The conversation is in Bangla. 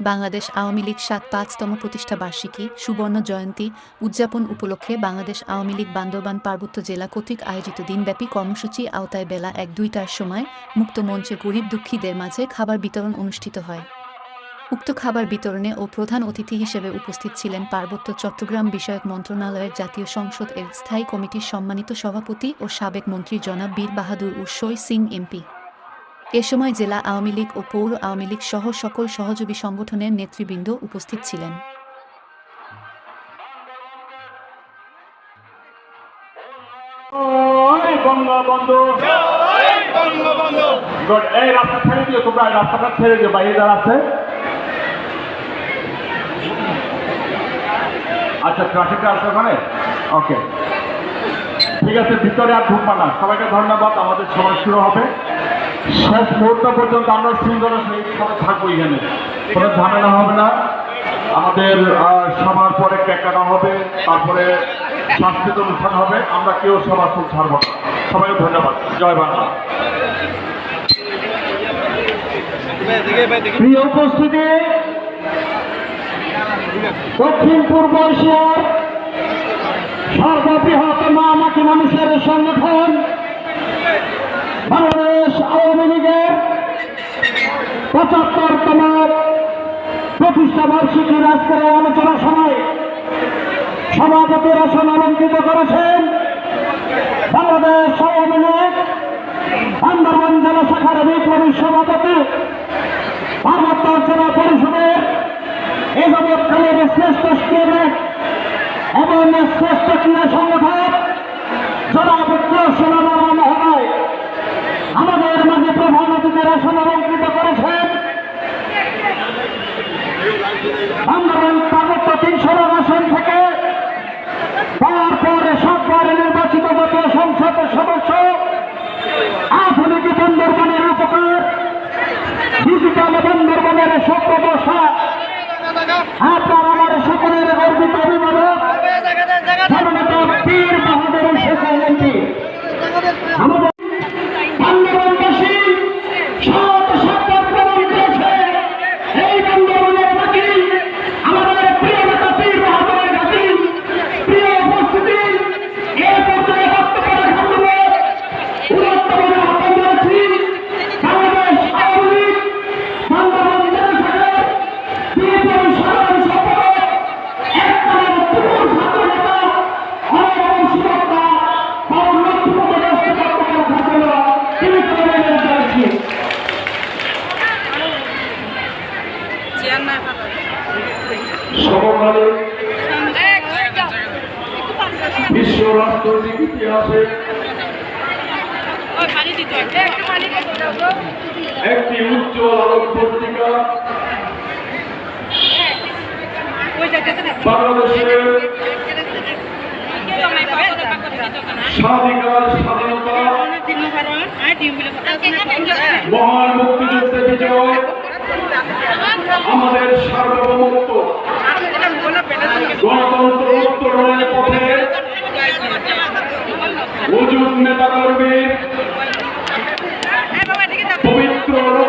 বাংলাদেশ আওয়ামী লীগ সাত পাঁচতম প্রতিষ্ঠা বার্ষিকী, সুবর্ণ জয়ন্তী উদযাপন উপলক্ষে বাংলাদেশ আওয়ামী লীগ বান্দরবান পার্বত্য জেলা কর্তৃক আয়োজিত দিনব্যাপী কর্মসূচি আওতায় বেলা এক দুইটার সময় মুক্ত মঞ্চে গরিব দুঃখীদের মাঝে খাবার বিতরণ অনুষ্ঠিত হয়। উক্ত খাবার বিতরণে ও প্রধান অতিথি হিসেবে উপস্থিত ছিলেন পার্বত্য চট্টগ্রাম বিষয়ক মন্ত্রণালয়ের জাতীয় সংসদ এর স্থায়ী কমিটির সম্মানিত সভাপতি ও সাবেক মন্ত্রী জনাব বীর বাহাদুর উৎসই সিং এমপি। এ সময় জেলা আওয়ামী লীগ ও পৌর আওয়ামী লীগ সহ সকল সহযোগী সংগঠনের নেতৃবৃন্দ উপস্থিত ছিলেন। বঙ্গবন্ধু। তোমরা রাস্তাটা ছেড়ে বাইরে যারা আচ্ছা ট্রাফিকটা আছে ওখানে? ওকে ঠিক আছে, ভিতরে আর ঢুকবা না। সবাইকে ধন্যবাদ, আমাদের সময় শুরু হবে। শেষ মুহূর্ত পর্যন্ত আমরা সহিত থাকব এখানে। কোনো ঝামেলা হবে না। আমাদের সবার পরে কেক কাটা হবে, তারপরে সাংস্কৃতিক অনুষ্ঠান হবে। আমরা কেউ সবার খুব ছাড়ব না। সবাইকে ধন্যবাদ। জয় বাংলা। প্রিয় উপস্থিতি, দক্ষিণ পূর্ব এশিয়ার সর্ববৃহৎ মামাটি মানুষের সংগঠন আওয়ামী লীগের পঁচাত্তরতম প্রতিষ্ঠা বার্ষিকীর আজকের আলোচনা সময় সভাপতির আসন অলঙ্কৃত করেছেন বাংলাদেশ আওয়ামী লীগ বান্দরবান জেলা শাখার বিপ্লবী সভাপতি পার্বত্য জেলা পরিষদের এ যাবৎকালের শ্রেষ্ঠ স্টেট এবং শ্রেষ্ঠ ক্রীড়া সংগঠক জনাব সোনামার মহোদয় আমাদের মাঝে প্রধান অতিথির আসন অলঙ্কৃত করেছেন। বান্দরবান পার্বত্য তিনশো আসন থেকে। তারপরে সরকার নির্বাচিত জাতীয় সংসদের সদস্য। আধুনিক বন্দরবানের উপকার ডিজিটাল বন্দরবানের সভ্যদশা আপনার আমার সকলের গর্বিত অভিভাবক বিশ্ব রাজনৈতিক ইতিহাসে একটি উজ্জ্বল আলোক পত্রিকা বাংলাদেশের স্বাধিকার স্বাধীনতা মহান মুক্তিযুদ্ধে বিজয় আমাদের সার্বভৌমত্ব। মজুদ নেতা কর্মীর পবিত্র